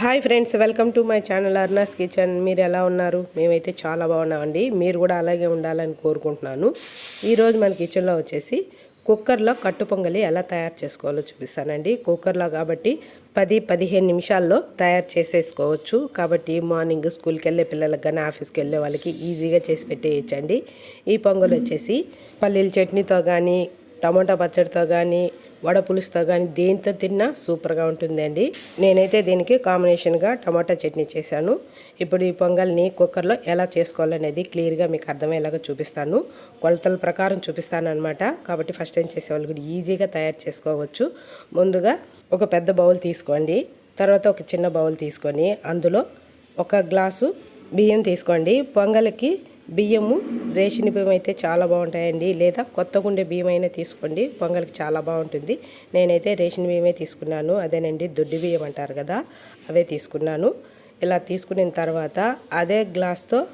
Hi friends welcome to my channel Arna's kitchen. మీరు ఎలా ఉన్నారు? మేమైతే చాలా బాగున్నామండి. మీరు కూడా అలాగే ఉండాలని కోరుకుంటున్నాను. ఈరోజు మన కిచెన్లో వచ్చేసి కుక్కర్లో కట్టు పొంగలి ఎలా తయారు చేసుకోవాలో చూపిస్తానండి. కుక్కర్లో కాబట్టి పది పదిహేను నిమిషాల్లో తయారు చేసేసుకోవచ్చు. కాబట్టి మార్నింగ్ స్కూల్కి వెళ్ళే పిల్లలకు కానీ ఆఫీస్కి వెళ్ళే వాళ్ళకి ఈజీగా చేసి పెట్టేయచ్చండి. ఈ పొంగల్ వచ్చేసి పల్లీల చట్నీతో కానీ టమాటా పచ్చడితో కానీ వడ పులుసుతో కానీ దేనితో తిన్నా సూపర్గా ఉంటుందండి. నేనైతే దీనికి కాంబినేషన్గా టమాటా చట్నీ చేశాను. ఇప్పుడు ఈ పొంగల్ని కుక్కర్లో ఎలా చేసుకోవాలనేది క్లియర్గా మీకు అర్థమయ్యేలాగా చూపిస్తాను. కొలతల ప్రకారం చూపిస్తాను అనమాట కాబట్టి ఫస్ట్ టైం చేసేవాళ్ళు కూడా ఈజీగా తయారు చేసుకోవచ్చు. ముందుగా ఒక పెద్ద బౌల్ తీసుకోండి. తర్వాత ఒక చిన్న బౌల్ తీసుకొని అందులో ఒక గ్లాసు బియ్యం తీసుకోండి. పొంగల్కి బియ్యము రేషన్ బియ్యం అయితే చాలా బాగుంటాయండి. లేదా కొత్త గుండె బియ్యం అయినా తీసుకోండి. పొంగల్కి చాలా బాగుంటుంది. నేనైతే రేషన్ బియ్యమే తీసుకున్నాను. అదేనండి దొడ్డి బియ్యం అంటారు కదా అవే తీసుకున్నాను. ఇలా తీసుకున్న తర్వాత అదే గ్లాస్తో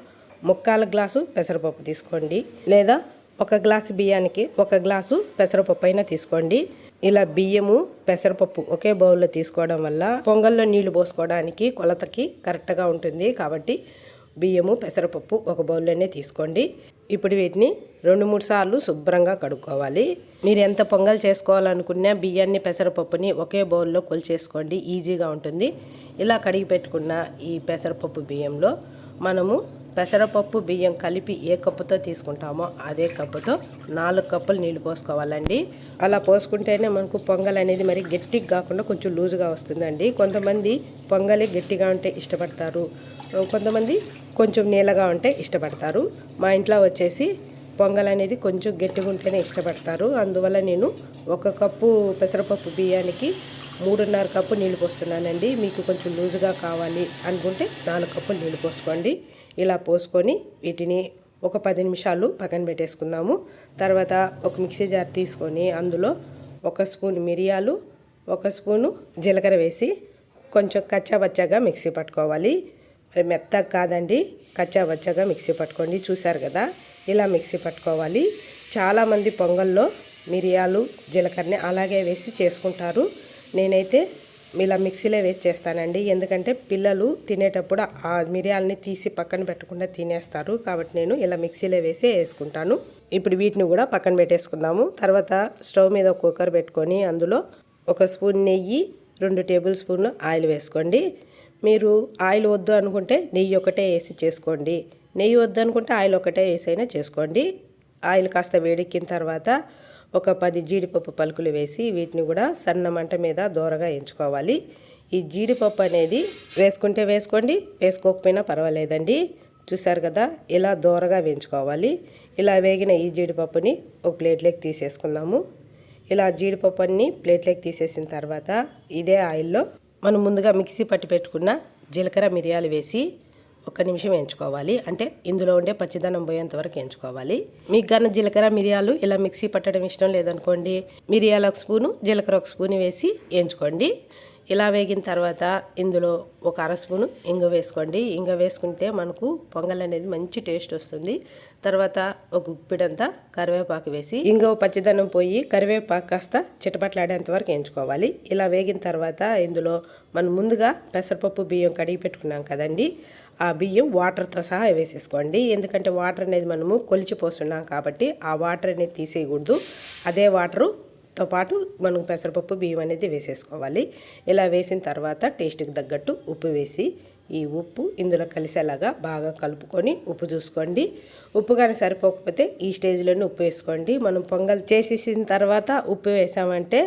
ముక్కాల గ్లాసు పెసరపప్పు తీసుకోండి. లేదా ఒక గ్లాసు బియ్యానికి ఒక గ్లాసు పెసరపప్పు అయినా తీసుకోండి. ఇలా బియ్యము పెసరపప్పు ఒకే బౌల్లో తీసుకోవడం వల్ల పొంగల్లో నీళ్ళు పోసుకోవడానికి కొలతకి కరెక్ట్గా ఉంటుంది. కాబట్టి బియ్యము పెసరపప్పు ఒక బౌల్లోనే తీసుకోండి. ఇప్పుడు వీటిని రెండు మూడు సార్లు శుభ్రంగా కడుక్కోవాలి. మీరు ఎంత పొంగల్ చేసుకోవాలనుకున్నా బియ్యాన్ని పెసరపప్పుని ఒకే బౌల్లో కొలిచేసుకోండి. ఈజీగా ఉంటుంది. ఇలా కడిగి పెట్టుకున్న ఈ పెసరపప్పు బియ్యంలో మనము పెసరపప్పు బియ్యం కలిపి ఏ కప్పుతో తీసుకుంటామో అదే కప్పుతో నాలుగు కప్పులు నీళ్ళు పోసుకోవాలండి. అలా పోసుకుంటేనే మనకు పొంగల్ అనేది మరి గట్టిగా కాకుండా కొంచెం లూజుగా వస్తుందండి. కొంతమంది పొంగలి గట్టిగా ఉంటే ఇష్టపడతారు. కొంతమంది కొంచెం నీళ్ళగా ఉంటే ఇష్టపడతారు. మా ఇంట్లో వచ్చేసి పొంగల్ అనేది కొంచెం గట్టిగా ఉంటేనే ఇష్టపడతారు. అందువల్ల నేను ఒక కప్పు పెసరపప్పు బియ్యానికి మూడున్నర కప్పు నీళ్ళు పోస్తున్నానండి. మీకు కొంచెం లూజుగా కావాలి అనుకుంటే నాలుగు కప్పులు నీళ్ళు పోసుకోండి. ఇలా పోసుకొని వీటిని ఒక పది నిమిషాలు పక్కన పెట్టేసుకుందాము. తర్వాత ఒక మిక్సీ జార్ తీసుకొని అందులో ఒక స్పూన్ మిరియాలు ఒక స్పూను జీలకర్ర వేసి కొంచెం కచ్చాబచ్చాగా మిక్సీ పట్టుకోవాలి. మరి మెత్తగా కాదండి కచ్చాబచ్చగా మిక్సీ పట్టుకోండి. చూశారు కదా ఇలా మిక్సీ పట్టుకోవాలి. చాలామంది పొంగల్లో మిరియాలు జీలకర్రని అలాగే వేసి చేసుకుంటారు. నేనైతే ఇలా మిక్సీలో వేసి చేస్తానండి. ఎందుకంటే పిల్లలు తినేటప్పుడు ఆ మిరియాలని తీసి పక్కన పెట్టకుండా తినేస్తారు. కాబట్టి నేను ఇలా మిక్సీలో వేసి వేసుకుంటాను. ఇప్పుడు వీటిని కూడా పక్కన పెట్టేసుకుందాము. తర్వాత స్టవ్ మీద కుక్కర్ పెట్టుకొని అందులో ఒక స్పూన్ నెయ్యి రెండు టేబుల్ స్పూన్లు ఆయిల్ వేసుకోండి. మీరు ఆయిల్ వద్దు అనుకుంటే నెయ్యి ఒకటే వేసి చేసుకోండి. నెయ్యి వద్దు అనుకుంటే ఆయిల్ ఒకటే వేసైనా చేసుకోండి. ఆయిల్ కాస్త వేడెక్కిన తర్వాత ఒక పది జీడిపప్పు పలుకులు వేసి వీటిని కూడా సన్న మంట మీద దూరగా ఎంచుకోవాలి. ఈ జీడిపప్పు అనేది వేసుకుంటే వేసుకోండి వేసుకోకపోయినా పర్వాలేదండి. చూసారు కదా ఇలా దూరగా వేయించుకోవాలి. ఇలా వేగిన ఈ జీడిపప్పుని ఒక ప్లేట్లోకి తీసేసుకుందాము. ఇలా జీడిపప్పు అన్ని ప్లేట్లోకి తీసేసిన తర్వాత ఇదే ఆయిల్లో మనం ముందుగా మిక్సీ పట్టి పెట్టుకున్న జీలకర్ర మిరియాలు వేసి ఒక నిమిషం వేయించుకోవాలి. అంటే ఇందులో ఉండే పచ్చిదనం పోయేంత వరకు వేయించుకోవాలి. మీకు గన్న జీలకర్ర మిరియాలు ఇలా మిక్సీ పట్టడం ఇష్టం లేదనుకోండి మిరియాలు ఒక స్పూను జీలకర్ర ఒక స్పూన్ వేసి వేయించుకోండి. ఇలా వేగిన తర్వాత ఇందులో ఒక అర స్పూను ఇంగ వేసుకోండి. ఇంగ వేసుకుంటే మనకు పొంగల్ అనేది మంచి టేస్ట్ వస్తుంది. తర్వాత ఒక ఉప్పిడంతా కరివేపాకు వేసి ఇంగ పచ్చిదనం పోయి కరివేపాకు కాస్త చిటపట్లాడేంత వరకు వేయించుకోవాలి. ఇలా వేగిన తర్వాత ఇందులో మనం ముందుగా పెసరపప్పు బియ్యం కడిగి పెట్టుకున్నాం కదండి. ఆ బియ్యం వాటర్తో సహా వేసేసుకోండి. ఎందుకంటే వాటర్ అనేది మనము కొలిచిపోస్తున్నాం కాబట్టి ఆ వాటర్ అనేది తీసేయకూడదు. అదే వాటరు తో పాటు మనం పెసరపప్పు బియ్యం అనేది వేసేసుకోవాలి. ఇలా వేసిన తర్వాత టేస్ట్కి తగ్గట్టు ఉప్పు వేసి ఈ ఉప్పు ఇందులో కలిసేలాగా బాగా కలుపుకొని ఉప్పు చూసుకోండి. ఉప్పు కానీ సరిపోకపోతే ఈ స్టేజ్లోనే ఉప్పు వేసుకోండి. మనం పొంగల్ చేసేసిన తర్వాత ఉప్పు వేసామంటే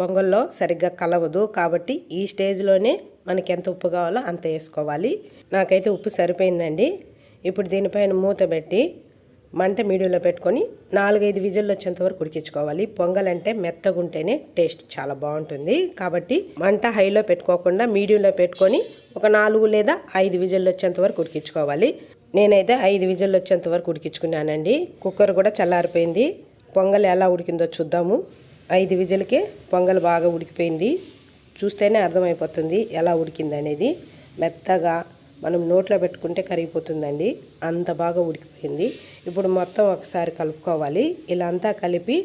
పొంగల్లో సరిగ్గా కలవదు. కాబట్టి ఈ స్టేజ్లోనే మనకి ఎంత ఉప్పు కావాలో అంత వేసుకోవాలి. నాకైతే ఉప్పు సరిపోయిందండి. ఇప్పుడు దీనిపైన మూత పెట్టి మంట మీడియంలో పెట్టుకొని నాలుగైదు విజిల్లు వచ్చేంత వరకు ఉడికించుకోవాలి. పొంగల్ అంటే మెత్తగా ఉంటేనే టేస్ట్ చాలా బాగుంటుంది. కాబట్టి మంట హైలో పెట్టుకోకుండా మీడియంలో పెట్టుకొని ఒక నాలుగు లేదా ఐదు విజిల్లు వచ్చేంత వరకు ఉడికించుకోవాలి. నేనైతే ఐదు విజిల్లు వచ్చేంత వరకు ఉడికించుకున్నానండి. కుక్కర్ కూడా చల్లారిపోయింది. పొంగల్ ఎలా ఉడికిందో చూద్దాము. ఐదు విజిల్కే పొంగల్ బాగా ఉడికిపోయింది. చూస్తేనే అర్థమైపోతుంది ఎలా ఉడికింది అనేది మెత్తగా మనం నోట్లో పెట్టుకుంటే కరిగిపోతుందండి. అంత బాగా ఉడికిపోయింది. ఇప్పుడు మొత్తం ఒకసారి కలుపుకోవాలి. ఇలా అంతా కలిపి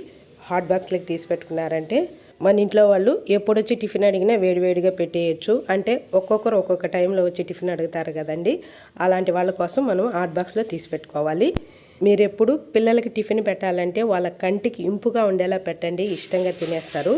హాట్ బాక్స్లోకి తీసి పెట్టుకున్నారంటే మన ఇంట్లో వాళ్ళు ఎప్పుడొచ్చి టిఫిన్ అడిగినా వేడివేడిగా పెట్టేయచ్చు. అంటే ఒక్కొక్కరు ఒక్కొక్క టైంలో వచ్చి టిఫిన్ అడుగుతారు కదండి. అలాంటి వాళ్ళ కోసం మనం హాట్ బాక్స్లో తీసి పెట్టుకోవాలి. మీరు ఎప్పుడు పిల్లలకి టిఫిన్ పెట్టాలంటే వాళ్ళ కంటికి ఇంపుగా ఉండేలా పెట్టండి ఇష్టంగా తినేస్తారు.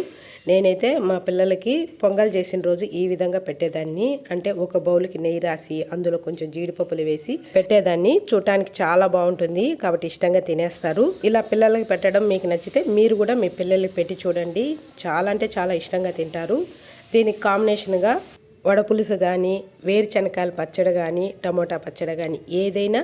నేనైతే మా పిల్లలకి పొంగల్ చేసిన రోజు ఈ విధంగా పెట్టేదాన్ని. అంటే ఒక బౌల్కి నెయ్యి రాసి అందులో కొంచెం జీడిపప్పులు వేసి పెట్టేదాన్ని. చూడటానికి చాలా బాగుంటుంది కాబట్టి ఇష్టంగా తినేస్తారు. ఇలా పిల్లలకి పెట్టడం మీకు నచ్చితే మీరు కూడా మీ పిల్లలకి పెట్టి చూడండి. చాలా అంటే చాలా ఇష్టంగా తింటారు. దీనికి కాంబినేషన్గా వడపులుసు కానీ వేరుశనకాయల పచ్చడి కానీ టమోటా పచ్చడి కానీ ఏదైనా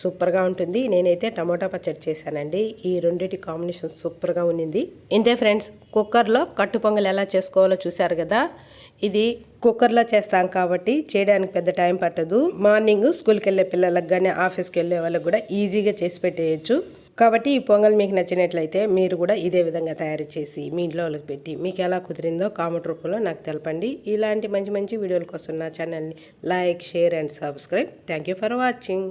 సూపర్గా ఉంటుంది. నేనైతే టమోటా పచ్చడి చేశానండి. ఈ రెండింటి కాంబినేషన్ సూపర్గా ఉన్నింది. ఇంతే ఫ్రెండ్స్ కుక్కర్లో కట్టు పొంగల్ ఎలా చేసుకోవాలో చూశారు కదా? ఇది కుక్కర్లో చేస్తాం కాబట్టి చేయడానికి పెద్ద టైం పట్టదు. మార్నింగ్ స్కూల్కి వెళ్ళే పిల్లలకు కానీ ఆఫీస్కి వెళ్ళే వాళ్ళకి కూడా ఈజీగా చేసి పెట్టేయచ్చు. కాబట్టి ఈ పొంగల్ మీకు నచ్చినట్లయితే మీరు కూడా ఇదే విధంగా తయారు చేసి మీ ఇంట్లో వాళ్ళకి పెట్టి మీకు ఎలా కుదిరిందో కామెంట్ రూపంలో నాకు తెలపండి. ఇలాంటి మంచి మంచి వీడియోల కోసం నా ఛానల్ని like share and subscribe. Thank you for watching.